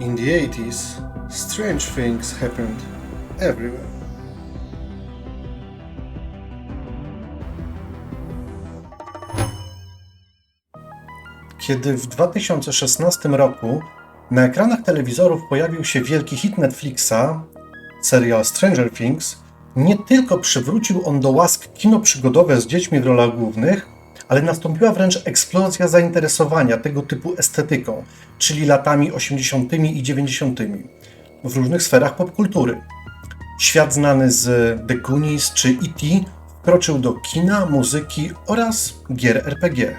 In the 80s, strange things happened everywhere. Kiedy w 2016 roku na ekranach telewizorów pojawił się wielki hit Netflixa, serial Stranger Things, nie tylko przywrócił on do łask kino przygodowe z dziećmi w rolach głównych, ale nastąpiła wręcz eksplozja zainteresowania tego typu estetyką, czyli latami 80. i 90. w różnych sferach popkultury. Świat znany z The Goonies czy E.T. wkroczył do kina, muzyki oraz gier RPG.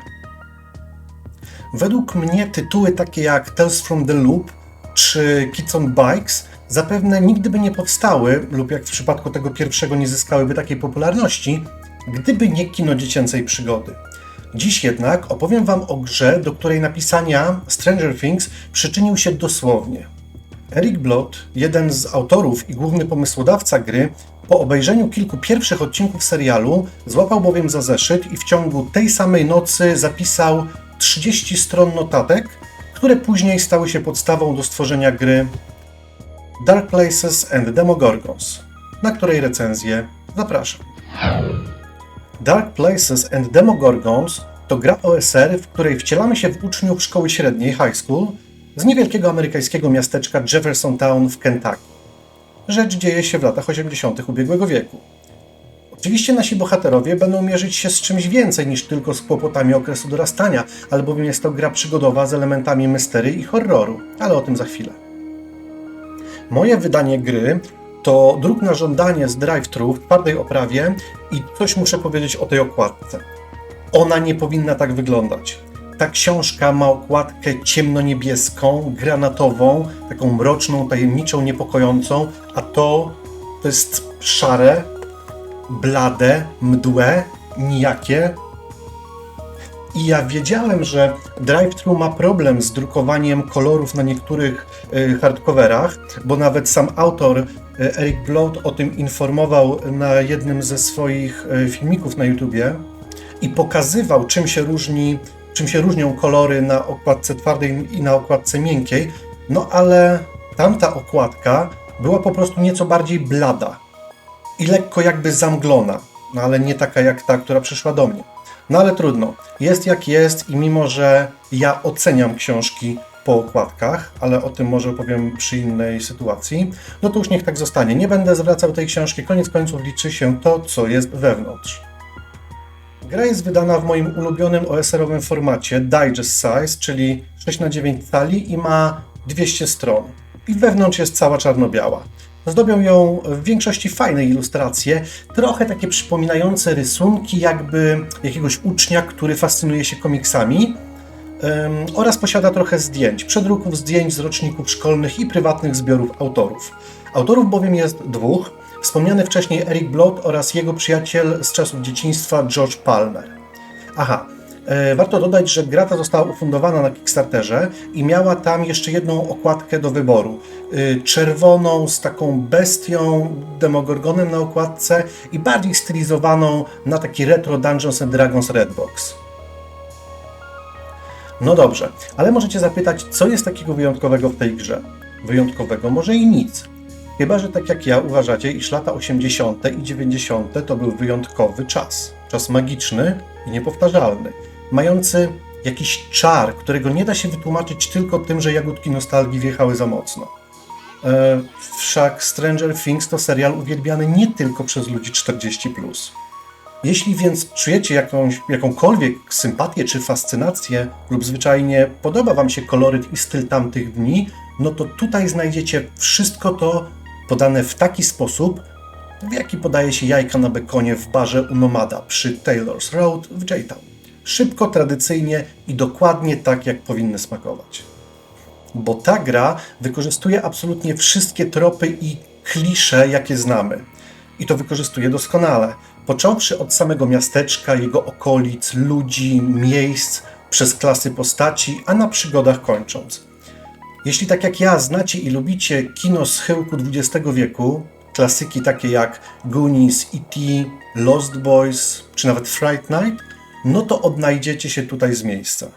Według mnie tytuły takie jak Tales from the Loop czy Kids on Bikes zapewne nigdy by nie powstały, lub jak w przypadku tego pierwszego nie zyskałyby takiej popularności, gdyby nie kino dziecięcej przygody. Dziś jednak opowiem Wam o grze, do której napisania Stranger Things przyczynił się dosłownie. Eric Blot, jeden z autorów i główny pomysłodawca gry, po obejrzeniu kilku pierwszych odcinków serialu złapał bowiem za zeszyt i w ciągu tej samej nocy zapisał 30 stron notatek, które później stały się podstawą do stworzenia gry Dark Places and Demogorgons, na której recenzję zapraszam. Dark Places and Demogorgons to gra OSR, w której wcielamy się w uczniów szkoły średniej high school z niewielkiego amerykańskiego miasteczka Jeffersontown w Kentucky. Rzecz dzieje się w latach 80. ubiegłego wieku. Oczywiście nasi bohaterowie będą mierzyć się z czymś więcej niż tylko z kłopotami okresu dorastania, albowiem jest to gra przygodowa z elementami mystery i horroru, ale o tym za chwilę. Moje wydanie gry to druk na żądanie z drive-thru w twardej oprawie i coś muszę powiedzieć o tej okładce. Ona nie powinna tak wyglądać. Ta książka ma okładkę ciemnoniebieską, granatową, taką mroczną, tajemniczą, niepokojącą, a to to jest szare, blade, mdłe, nijakie. I ja wiedziałem, że drive-thru ma problem z drukowaniem kolorów na niektórych y, hardcoverach, bo nawet sam autor y, Eric Bloat o tym informował na jednym ze swoich y, filmików na YouTubie i pokazywał, czym się różni, czym się różnią kolory na okładce twardej i na okładce miękkiej. No ale tamta okładka była po prostu nieco bardziej blada i lekko jakby zamglona, no ale nie taka jak ta, która przyszła do mnie. No ale trudno. Jest jak jest i mimo, że ja oceniam książki po okładkach, ale o tym może opowiem przy innej sytuacji, no to już niech tak zostanie. Nie będę zwracał tej książki. Koniec końców liczy się to, co jest wewnątrz. Gra jest wydana w moim ulubionym OSR-owym formacie Digest Size, czyli 6 na 9 cali i ma 200 stron. I wewnątrz jest cała czarno-biała. Zdobią ją w większości fajne ilustracje, trochę takie przypominające rysunki jakby jakiegoś ucznia, który fascynuje się komiksami oraz posiada trochę zdjęć, przedruków zdjęć z roczników szkolnych i prywatnych zbiorów autorów. Autorów bowiem jest dwóch, wspomniany wcześniej Eric Blot oraz jego przyjaciel z czasów dzieciństwa George Palmer. Aha, e, Warto dodać, że gra ta została ufundowana na Kickstarterze i miała tam jeszcze jedną okładkę do wyboru. Y, Czerwoną z taką bestią, demogorgonem na okładce i bardziej stylizowaną na taki retro Dungeons and Dragons Redbox. No dobrze, ale możecie zapytać, co jest takiego wyjątkowego w tej grze? Wyjątkowego może i nic. Chyba, że tak jak ja uważacie, iż lata 80. i 90. to był wyjątkowy czas. Czas magiczny i niepowtarzalny, mający jakiś czar, którego nie da się wytłumaczyć tylko tym, że jagódki nostalgii wjechały za mocno. E, wszak Stranger Things to serial uwielbiany nie tylko przez ludzi 40. Jeśli więc czujecie jakąś, jakąkolwiek sympatię czy fascynację, lub zwyczajnie podoba Wam się koloryt i styl tamtych dni, no to tutaj znajdziecie wszystko to podane w taki sposób, w jaki podaje się jajka na bekonie w barze u Nomada przy Taylor's Road w J-Town. Szybko, tradycyjnie i dokładnie tak, jak powinny smakować. Bo ta gra wykorzystuje absolutnie wszystkie tropy i klisze, jakie znamy. I to wykorzystuje doskonale. Począwszy od samego miasteczka, jego okolic, ludzi, miejsc, przez klasy postaci, a na przygodach kończąc. Jeśli tak jak ja znacie i lubicie kino z chyłku XX wieku, klasyki takie jak Goonies, E.T., Lost Boys czy nawet Fright Night, no to odnajdziecie się tutaj z miejsca.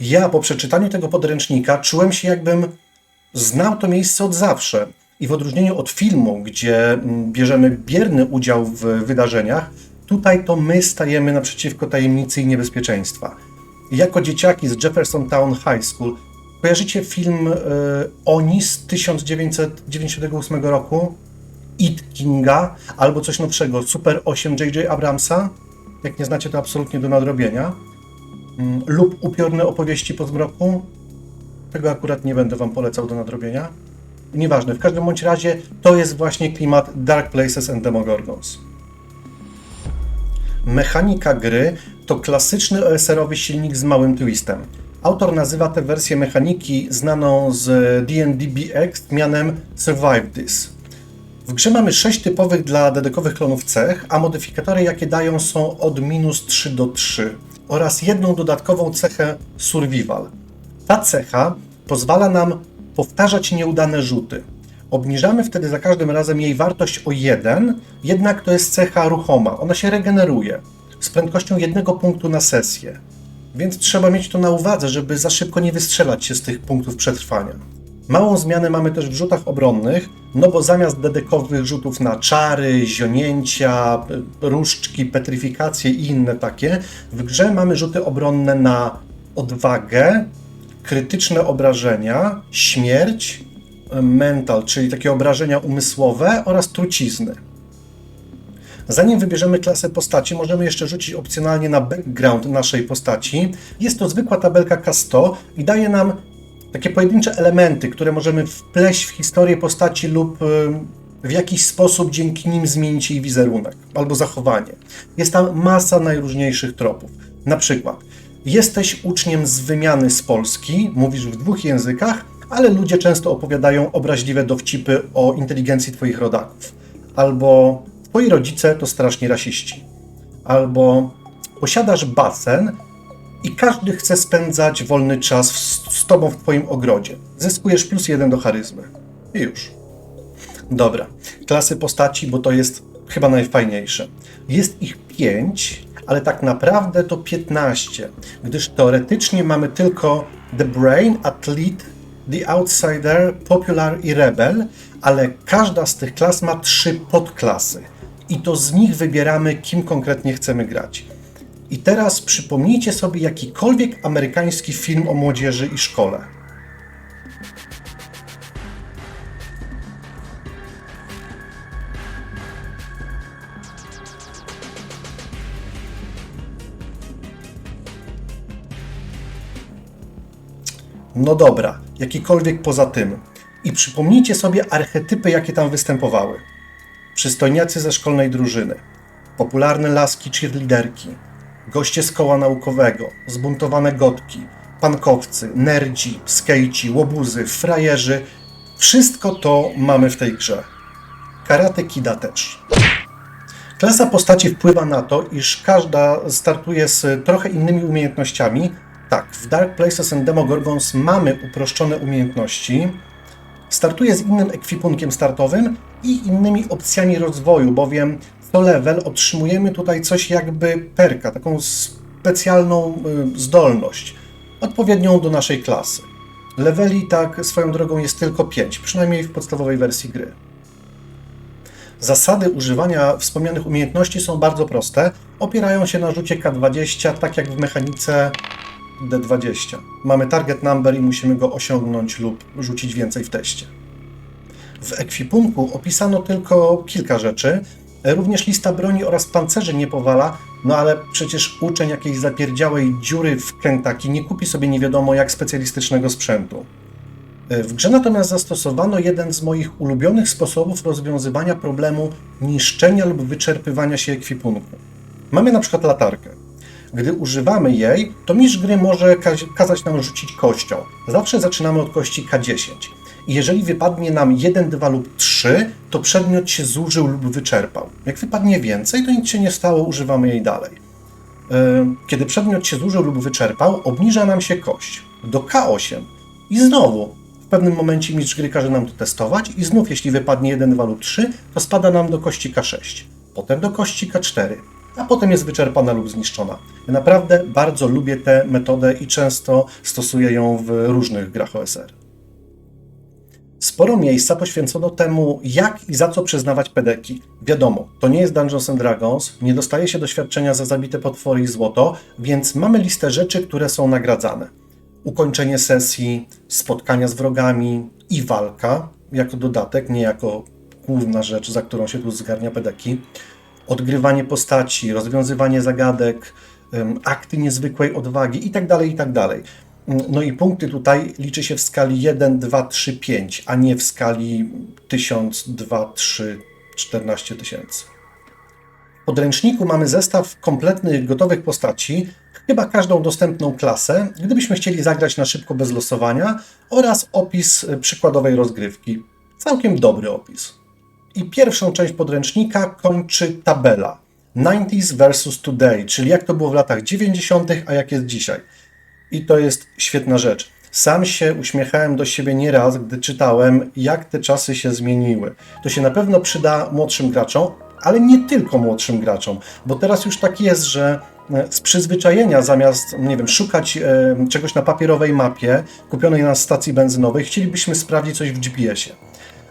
Ja po przeczytaniu tego podręcznika czułem się jakbym znał to miejsce od zawsze. I w odróżnieniu od filmu, gdzie mm, bierzemy bierny udział w wydarzeniach, tutaj to my stajemy naprzeciwko tajemnicy i niebezpieczeństwa. Jako dzieciaki z Jefferson Town High School kojarzycie film y, Oni z 1998 roku? It Kinga albo coś nowszego, Super 8 J.J. Abramsa? Jak nie znacie, to absolutnie do nadrobienia. Mm, lub Upiorne opowieści po zmroku? Tego akurat nie będę Wam polecał do nadrobienia. Nieważne, w każdym bądź razie to jest właśnie klimat Dark Places and Demogorgons. Mechanika gry to klasyczny OSR-owy silnik z małym twistem. Autor nazywa tę wersję mechaniki znaną z D&D BX mianem Survive This. W grze mamy 6 typowych dla dedekowych klonów cech, a modyfikatory jakie dają są od minus 3 do 3 oraz jedną dodatkową cechę Survival. Ta cecha pozwala nam powtarzać nieudane rzuty. Obniżamy wtedy za każdym razem jej wartość o 1, jednak to jest cecha ruchoma. Ona się regeneruje z prędkością jednego punktu na sesję. Więc trzeba mieć to na uwadze, żeby za szybko nie wystrzelać się z tych punktów przetrwania. Małą zmianę mamy też w rzutach obronnych, no bo zamiast dedekowych rzutów na czary, zionięcia, różdżki, petryfikacje i inne takie, w grze mamy rzuty obronne na odwagę, krytyczne obrażenia, śmierć, mental, czyli takie obrażenia umysłowe oraz trucizny. Zanim wybierzemy klasę postaci, możemy jeszcze rzucić opcjonalnie na background naszej postaci. Jest to zwykła tabelka K100 i daje nam takie pojedyncze elementy, które możemy wpleść w historię postaci lub w jakiś sposób dzięki nim zmienić jej wizerunek albo zachowanie. Jest tam masa najróżniejszych tropów. Na przykład, jesteś uczniem z wymiany z Polski, mówisz w dwóch językach, ale ludzie często opowiadają obraźliwe dowcipy o inteligencji Twoich rodaków. Albo Twoi rodzice to straszni rasiści. Albo posiadasz basen i każdy chce spędzać wolny czas z Tobą w Twoim ogrodzie. Zyskujesz plus jeden do charyzmy. I już. Dobra. Klasy postaci, bo to jest chyba najfajniejsze. Jest ich pięć, ale tak naprawdę to 15, gdyż teoretycznie mamy tylko The Brain, Athlete, The Outsider, Popular i Rebel, ale każda z tych klas ma trzy podklasy i to z nich wybieramy, kim konkretnie chcemy grać. I teraz przypomnijcie sobie jakikolwiek amerykański film o młodzieży i szkole. No dobra, jakikolwiek poza tym. I przypomnijcie sobie archetypy, jakie tam występowały. Przystojniacy ze szkolnej drużyny, popularne laski cheerleaderki, goście z koła naukowego, zbuntowane gotki, pankowcy, nerdzi, skejci, łobuzy, frajerzy. Wszystko to mamy w tej grze. Karate Kida też. Klasa postaci wpływa na to, iż każda startuje z trochę innymi umiejętnościami. Tak, w Dark Places and Demogorgons mamy uproszczone umiejętności. Startuje z innym ekwipunkiem startowym i innymi opcjami rozwoju, bowiem co level otrzymujemy tutaj coś jakby perka, taką specjalną y, zdolność, odpowiednią do naszej klasy. Leveli tak swoją drogą jest tylko 5, przynajmniej w podstawowej wersji gry. Zasady używania wspomnianych umiejętności są bardzo proste. Opierają się na rzucie K20, tak jak w mechanice D20. Mamy target number i musimy go osiągnąć lub rzucić więcej w teście. W ekwipunku opisano tylko kilka rzeczy, również lista broni oraz pancerzy nie powala, no ale przecież uczeń jakiejś zapierdziałej dziury w Kentucky nie kupi sobie nie wiadomo jak specjalistycznego sprzętu. W grze natomiast zastosowano jeden z moich ulubionych sposobów rozwiązywania problemu niszczenia lub wyczerpywania się ekwipunku. Mamy na przykład latarkę. Gdy używamy jej, to mistrz gry może kazać nam rzucić kością. Zawsze zaczynamy od kości K10. Jeżeli wypadnie nam 1, 2 lub 3, to przedmiot się zużył lub wyczerpał. Jak wypadnie więcej, to nic się nie stało, używamy jej dalej. E, kiedy przedmiot się zużył lub wyczerpał, obniża nam się kość do K8. I znowu, w pewnym momencie mistrz gry każe nam to testować i znów jeśli wypadnie 1, 2 lub 3, to spada nam do kości K6. Potem do kości K4 a potem jest wyczerpana lub zniszczona. Ja naprawdę bardzo lubię tę metodę i często stosuję ją w różnych grach OSR. Sporo miejsca poświęcono temu, jak i za co przyznawać pedeki. Wiadomo, to nie jest Dungeons and Dragons, nie dostaje się doświadczenia za zabite potwory i złoto, więc mamy listę rzeczy, które są nagradzane. Ukończenie sesji, spotkania z wrogami i walka jako dodatek, nie jako główna rzecz, za którą się tu zgarnia pedeki. Odgrywanie postaci, rozwiązywanie zagadek, akty niezwykłej odwagi itd., itd. No i punkty tutaj liczy się w skali 1, 2, 3, 5, a nie w skali 1000, 2, 3, 14 tysięcy. W podręczniku mamy zestaw kompletnych, gotowych postaci, chyba każdą dostępną klasę, gdybyśmy chcieli zagrać na szybko bez losowania, oraz opis e, przykładowej rozgrywki. Całkiem dobry opis. I pierwszą część podręcznika kończy tabela 90s versus today, czyli jak to było w latach 90., a jak jest dzisiaj. I to jest świetna rzecz. Sam się uśmiechałem do siebie nieraz, gdy czytałem, jak te czasy się zmieniły. To się na pewno przyda młodszym graczom, ale nie tylko młodszym graczom, bo teraz już tak jest, że e, z przyzwyczajenia zamiast, nie wiem, szukać e, czegoś na papierowej mapie kupionej na stacji benzynowej, chcielibyśmy sprawdzić coś w GPS-ie.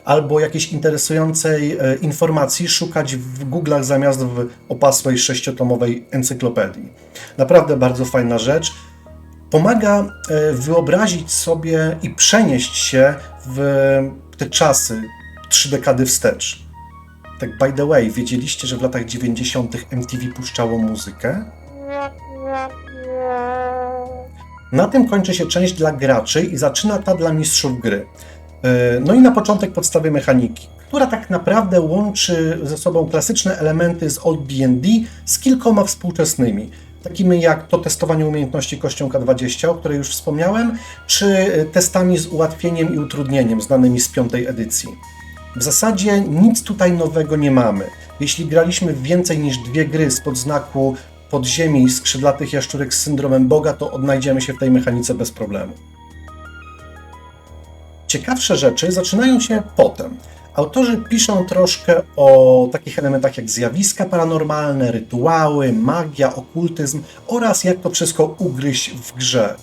Albo jakiejś interesującej e, informacji szukać w Google'ach zamiast w opasłej sześciotomowej encyklopedii. Naprawdę bardzo fajna rzecz pomaga e, wyobrazić sobie i przenieść się w te czasy trzy dekady wstecz. Tak by the way, wiedzieliście, że w latach 90. MTV puszczało muzykę? Na tym kończy się część dla graczy i zaczyna ta dla mistrzów gry. E, No i na początek podstawy mechaniki, która tak naprawdę łączy ze sobą klasyczne elementy z Old D&D z kilkoma współczesnymi, takimi jak to testowanie umiejętności kością K20, o której już wspomniałem, czy testami z ułatwieniem i utrudnieniem znanymi z piątej edycji. W zasadzie nic tutaj nowego nie mamy. Jeśli graliśmy w więcej niż dwie gry spod znaku podziemi skrzydlatych jaszczurek z syndromem Boga, to odnajdziemy się w tej mechanice bez problemu. Ciekawsze rzeczy zaczynają się potem. Autorzy piszą troszkę o takich elementach jak zjawiska paranormalne, rytuały, magia, okultyzm oraz jak to wszystko ugryźć w grze.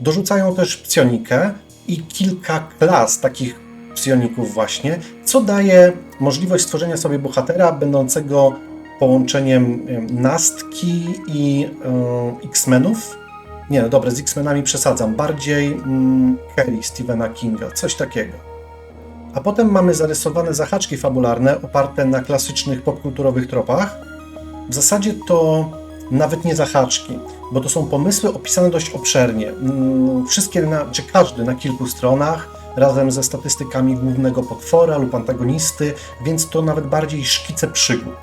Dorzucają też psionikę i kilka klas takich psioników właśnie, co daje możliwość stworzenia sobie bohatera będącego połączeniem em, Nastki i e, X-Menów. Nie, no dobra, z X-Menami przesadzam. Bardziej mm, Kerry Stephena Kinga, coś takiego. A potem mamy zarysowane zahaczki fabularne oparte na klasycznych popkulturowych tropach. W zasadzie to nawet nie zahaczki, bo to są pomysły opisane dość obszernie. Mm, Wszystkie, na, czy każdy na kilku stronach, razem ze statystykami głównego potwora lub antagonisty, więc to nawet bardziej szkice przygód.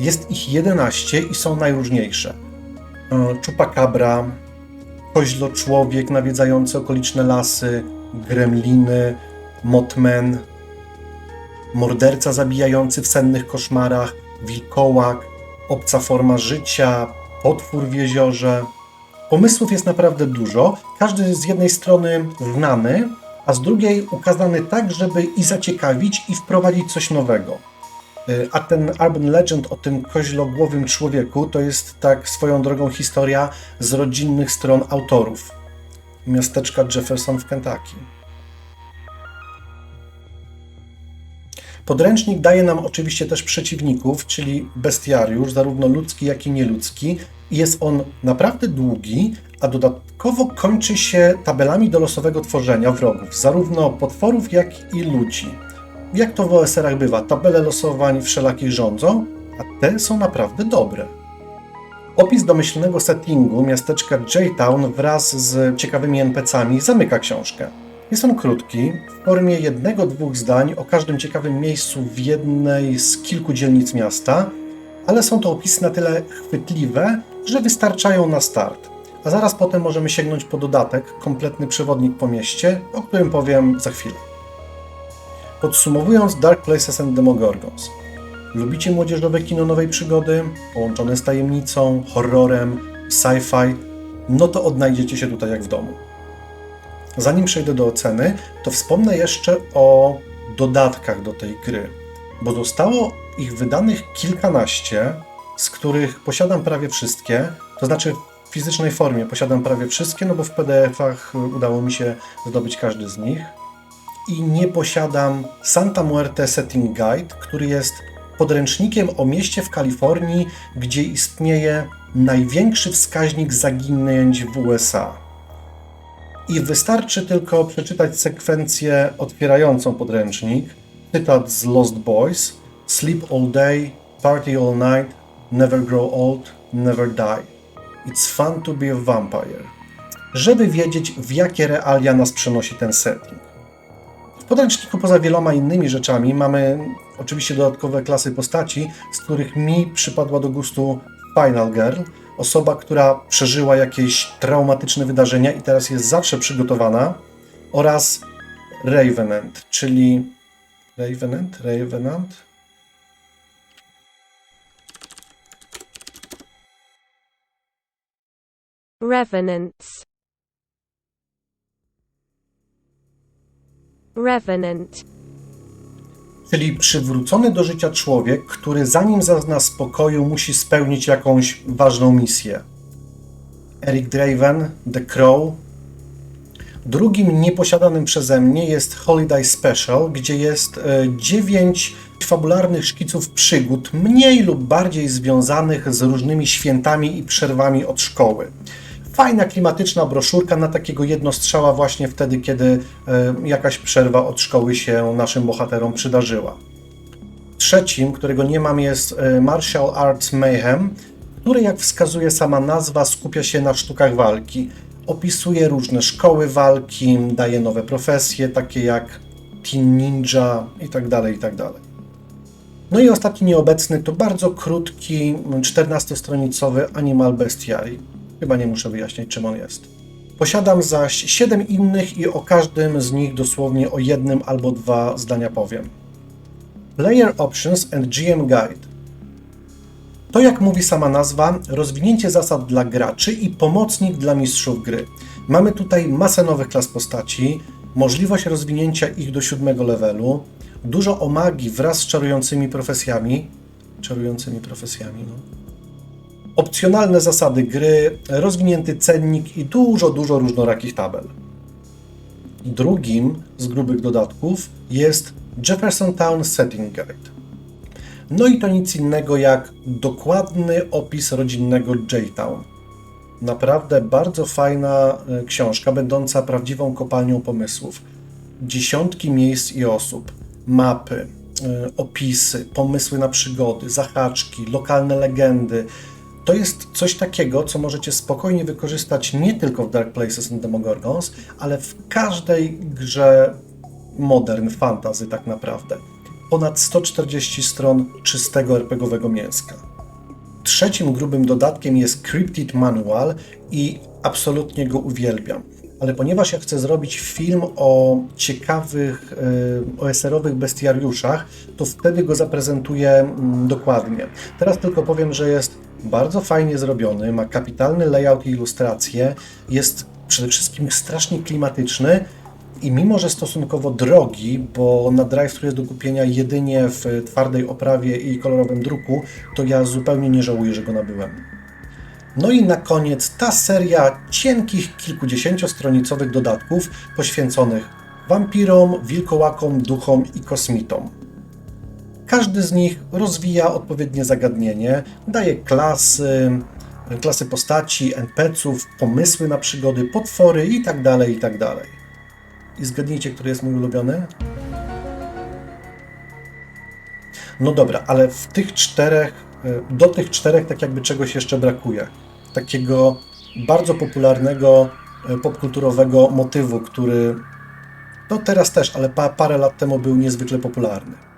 Jest ich 11 i są najróżniejsze. E, Chupacabra, koźlo człowiek nawiedzający okoliczne lasy, gremliny, Motman, morderca zabijający w sennych koszmarach, wilkołak, obca forma życia, potwór w jeziorze. Pomysłów jest naprawdę dużo, każdy z jednej strony znany, a z drugiej ukazany tak, żeby i zaciekawić, i wprowadzić coś nowego. Y, A ten Urban Legend o tym koźlogłowym człowieku to jest tak swoją drogą historia z rodzinnych stron autorów. Miasteczka Jefferson w Kentucky. Podręcznik daje nam oczywiście też przeciwników, czyli bestiariusz, zarówno ludzki, jak i nieludzki. Jest on naprawdę długi, a dodatkowo kończy się tabelami do losowego tworzenia wrogów, zarówno potworów, jak i ludzi. Jak to w OSR-ach bywa, tabele losowań wszelakich rządzą, a te są naprawdę dobre. Opis domyślnego settingu miasteczka J-Town wraz z ciekawymi NPC-ami zamyka książkę. Jest on krótki, w formie jednego, dwóch zdań o każdym ciekawym miejscu w jednej z kilku dzielnic miasta, ale są to opisy na tyle chwytliwe, że wystarczają na start. A zaraz potem możemy sięgnąć po dodatek, kompletny przewodnik po mieście, o którym powiem za chwilę. Podsumowując Dark Places and Demogorgons. Lubicie młodzieżowe kino nowej przygody, połączone z tajemnicą, horrorem, sci-fi, no to odnajdziecie się tutaj jak w domu. Zanim przejdę do oceny, to wspomnę jeszcze o dodatkach do tej gry, bo zostało ich wydanych kilkanaście, z których posiadam prawie wszystkie, to znaczy w fizycznej formie posiadam prawie wszystkie, no bo w PDF-ach udało mi się zdobyć każdy z nich. i nie posiadam Santa Muerte Setting Guide, który jest podręcznikiem o mieście w Kalifornii, gdzie istnieje największy wskaźnik zaginięć w USA. I wystarczy tylko przeczytać sekwencję otwierającą podręcznik, cytat z Lost Boys: Sleep all day, party all night, never grow old, never die. It's fun to be a vampire. Żeby wiedzieć, w jakie realia nas przenosi ten setting. W podręczniku poza wieloma innymi rzeczami mamy oczywiście dodatkowe klasy postaci, z których mi przypadła do gustu Final Girl, osoba, która przeżyła jakieś traumatyczne wydarzenia i teraz jest zawsze przygotowana, oraz Ravenant, czyli Ravenant, Ravenant. Revenants. Revenant. Czyli przywrócony do życia człowiek, który zanim zazna spokoju, musi spełnić jakąś ważną misję. Eric Draven, The Crow. Drugim nieposiadanym przeze mnie jest Holiday Special, gdzie jest e, dziewięć fabularnych szkiców przygód, mniej lub bardziej związanych z różnymi świętami i przerwami od szkoły. Fajna, klimatyczna broszurka na takiego jednostrzała właśnie wtedy, kiedy e, jakaś przerwa od szkoły się naszym bohaterom przydarzyła. Trzecim, którego nie mam, jest e, Martial Arts Mayhem, który, jak wskazuje sama nazwa, skupia się na sztukach walki. Opisuje różne szkoły walki, daje nowe profesje, takie jak Teen Ninja itd. itd. No i ostatni nieobecny to bardzo krótki, 14-stronicowy Animal Bestiary. Chyba nie muszę wyjaśniać, czym on jest. Posiadam zaś 7 innych i o każdym z nich dosłownie o jednym albo dwa zdania powiem. Player Options and GM Guide. To, jak mówi sama nazwa, rozwinięcie zasad dla graczy i pomocnik dla mistrzów gry. Mamy tutaj masę nowych klas postaci, możliwość rozwinięcia ich do siódmego levelu, dużo o magii wraz z czarującymi profesjami. Czarującymi profesjami, no opcjonalne zasady gry, rozwinięty cennik i dużo, dużo różnorakich tabel. Drugim z grubych dodatków jest Jefferson Town Setting Guide. No i to nic innego jak dokładny opis rodzinnego J-Town. Naprawdę bardzo fajna e, książka, będąca prawdziwą kopalnią pomysłów. Dziesiątki miejsc i osób, mapy, e, opisy, pomysły na przygody, zahaczki, lokalne legendy, to jest coś takiego, co możecie spokojnie wykorzystać nie tylko w Dark Places and Demogorgons, ale w każdej grze modern fantasy tak naprawdę. Ponad 140 stron czystego RPGowego mięska. Trzecim grubym dodatkiem jest Cryptid Manual i absolutnie go uwielbiam. Ale ponieważ ja chcę zrobić film o ciekawych y, OSR-owych bestiariuszach, to wtedy go zaprezentuję mm, dokładnie. Teraz tylko powiem, że jest bardzo fajnie zrobiony, ma kapitalny layout i ilustracje, jest przede wszystkim strasznie klimatyczny i mimo, że stosunkowo drogi, bo na drive jest do kupienia jedynie w twardej oprawie i kolorowym druku, to ja zupełnie nie żałuję, że go nabyłem. No i na koniec ta seria cienkich, kilkudziesięciostronicowych dodatków poświęconych wampirom, wilkołakom, duchom i kosmitom. Każdy z nich rozwija odpowiednie zagadnienie, daje klasy, klasy postaci, NPC-ów, pomysły na przygody, potwory itd., tak itd. Tak I zgadnijcie, który jest mój ulubiony? No dobra, ale w tych czterech, do tych czterech tak jakby czegoś jeszcze brakuje. Takiego bardzo popularnego, popkulturowego motywu, który no teraz też, ale pa, parę lat temu był niezwykle popularny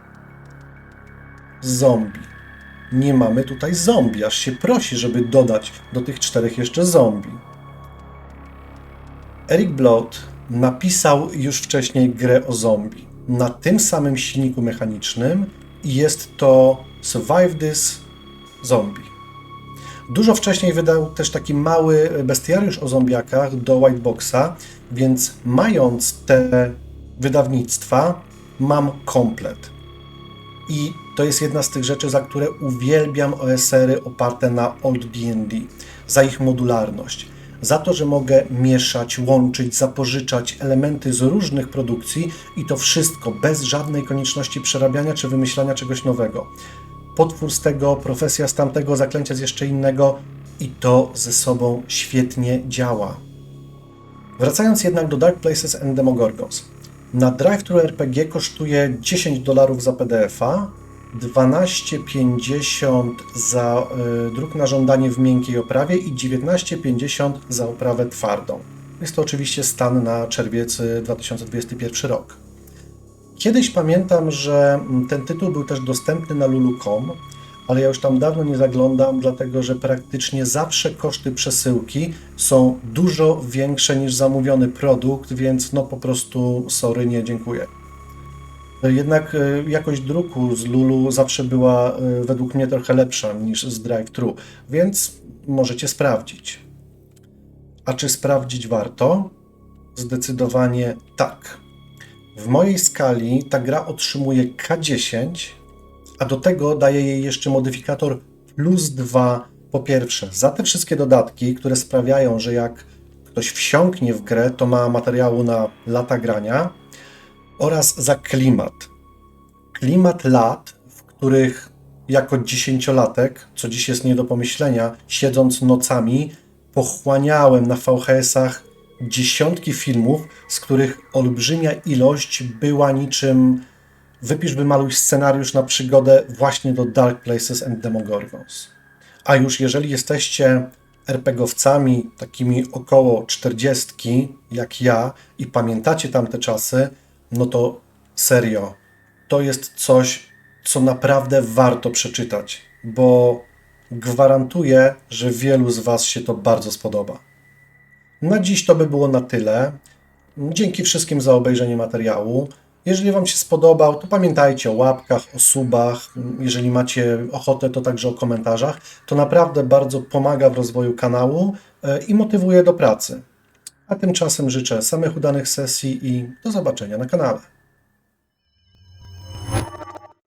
zombie. Nie mamy tutaj zombie, aż się prosi, żeby dodać do tych czterech jeszcze zombie. Eric Blood napisał już wcześniej grę o zombie na tym samym silniku mechanicznym i jest to Survive This Zombie. Dużo wcześniej wydał też taki mały bestiariusz o zombiakach do Whiteboxa, więc mając te wydawnictwa, mam komplet. I to jest jedna z tych rzeczy, za które uwielbiam OSR-y oparte na Old D&D, za ich modularność. za to, że mogę mieszać, łączyć, zapożyczać elementy z różnych produkcji i to wszystko bez żadnej konieczności przerabiania czy wymyślania czegoś nowego. Potwór z tego, profesja z tamtego, zaklęcia z jeszcze innego i to ze sobą świetnie działa. Wracając jednak do Dark Places and Demogorgons. Na DriveThru RPG kosztuje 10 dolarów za PDF-a, 12,50 za y, druk na żądanie w miękkiej oprawie i 19,50 za oprawę twardą. Jest to oczywiście stan na czerwiec y, 2021 rok. Kiedyś pamiętam, że mm, ten tytuł był też dostępny na lulu.com, ale ja już tam dawno nie zaglądam, dlatego że praktycznie zawsze koszty przesyłki są dużo większe niż zamówiony produkt, więc no po prostu sorry, nie dziękuję. Jednak e, jakość druku z Lulu zawsze była e, według mnie trochę lepsza niż z drive-thru, więc możecie sprawdzić. A czy sprawdzić warto? Zdecydowanie tak. W mojej skali ta gra otrzymuje K10, a do tego daje jej jeszcze modyfikator plus 2 po pierwsze za te wszystkie dodatki, które sprawiają, że jak ktoś wsiąknie w grę, to ma materiału na lata grania oraz za klimat. Klimat lat, w których jako dziesięciolatek, co dziś jest nie do pomyślenia, siedząc nocami, pochłaniałem na VHS-ach dziesiątki filmów, z których olbrzymia ilość była niczym wypisz, wymaluj scenariusz na przygodę właśnie do Dark Places and Demogorgons. A już jeżeli jesteście RPGowcami takimi około 40 jak ja i pamiętacie tamte czasy, no to serio, to jest coś, co naprawdę warto przeczytać, bo gwarantuję, że wielu z Was się to bardzo spodoba. Na dziś to by było na tyle. Dzięki wszystkim za obejrzenie materiału. Jeżeli Wam się spodobał, to pamiętajcie o łapkach, o subach. Jeżeli macie ochotę, to także o komentarzach. To naprawdę bardzo pomaga w rozwoju kanału e, i motywuje do pracy. A tymczasem życzę samych udanych sesji i do zobaczenia na kanale.